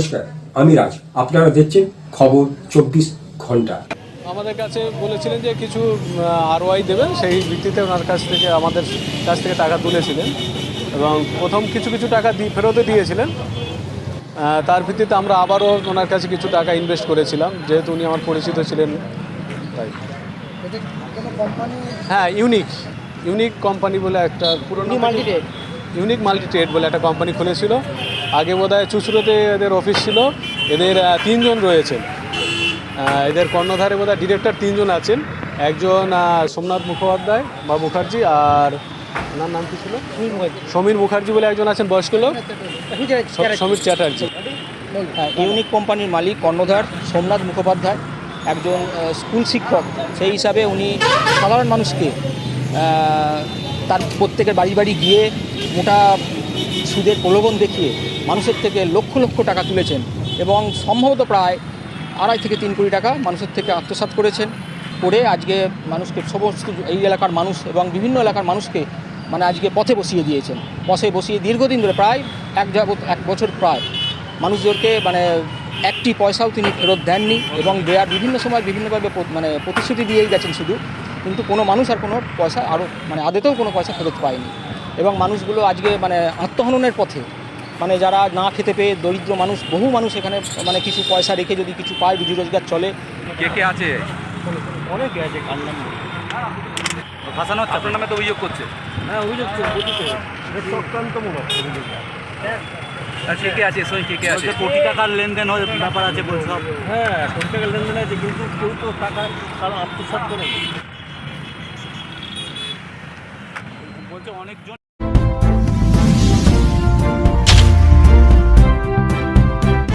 নমস্কার আমি রাজ। আপনারা দেখছেন খবর চব্বিশ ঘণ্টা। আমাদের কাছে বলেছিলেন যে কিছু আরওয়াই দেবেন সেই ভিত্তিতে ওনার কাছ থেকে আমাদের কাছ থেকে টাকা তুলেছিলেন। এবং প্রথম কিছু কিছু টাকা দিয়ে ফেরতও দিয়েছিলেন। তার ভিত্তিতে আমরা আবারও ওনার কাছে কিছু টাকা ইনভেস্ট করেছিলাম যেহেতু উনি আমার পরিচিত ছিলেন। তাই। হ্যাঁ ইউনিক ইউনিক কোম্পানি বলে একটা পুরনো ইউনিক মাল্টি ট্রেড বলে একটা কোম্পানি খুলেছিল। আগে বোধহয় চুচুড়োতে এদের অফিস ছিল। এদের তিনজন রয়েছেন। এদের কর্ণধারে বোধহয় ডিরেক্টর তিনজন আছেন। একজন সোমনাথ মুখোপাধ্যায় বা মুখার্জি আর ওনার নাম কি ছিল? সমীর মুখার্জি। বলে একজন আছেন বয়স্ক লোক। সমীর চ্যাটার্জি। ইউনিক কোম্পানির মালিক কর্ণধার সোমনাথ মুখোপাধ্যায় একজন স্কুল শিক্ষক। সেই হিসাবে উনি সাধারণ মানুষকে তার প্রত্যেকের বাড়ি বাড়ি গিয়ে মোটা সুদের প্রলোভন দেখিয়ে মানুষের থেকে লক্ষ লক্ষ টাকা তুলেছেন এবং সম্ভবত প্রায় আড়াই থেকে তিন কোটি টাকা মানুষের থেকে আত্মসাৎ করেছেন। করে আজকে মানুষকে সমস্ত এই এলাকার মানুষ এবং বিভিন্ন এলাকার মানুষকে মানে আজকে পথে বসিয়ে দিয়েছেন। পথে বসিয়ে দীর্ঘদিন ধরে প্রায় এক যাবত এক বছর প্রায় মানুষদেরকে মানে একটি পয়সাও তিনি ফেরত দেননি এবং দেওয়ার বিভিন্ন সময় বিভিন্নভাবে মানে প্রতিশ্রুতি দিয়েই গেছেন শুধু। কিন্তু কোনো মানুষ আর কোনো পয়সা আরও মানে আদেতেও কোনো পয়সা ফেরত পায়নি। এবং মানুষগুলো আজকে মানে আত্মহননের পথে মানে যারা না খেতে পেয়ে দরিদ্র মানুষ বহু মানুষ এখানে মানে কিছু পয়সা রেখে যদি কিছু পায় রুজি রোজগার চলে। কে কে আছে? অনেকে আছে কান্নাম ফাঁসানো হচ্ছে আপনার নামে তো অভিযোগ করছে। হ্যাঁ অভিযোগ চক্রান্তমূলক আর কে কে আছে? এর কে কে আছে? কোটি টাকার লেনদেন হয়ে ব্যাপার আছে বলছো হ্যাঁ। কোটি টাকার লেনদেন আছে কিন্তু কেউ তো টাকা করে বলছে অনেকজন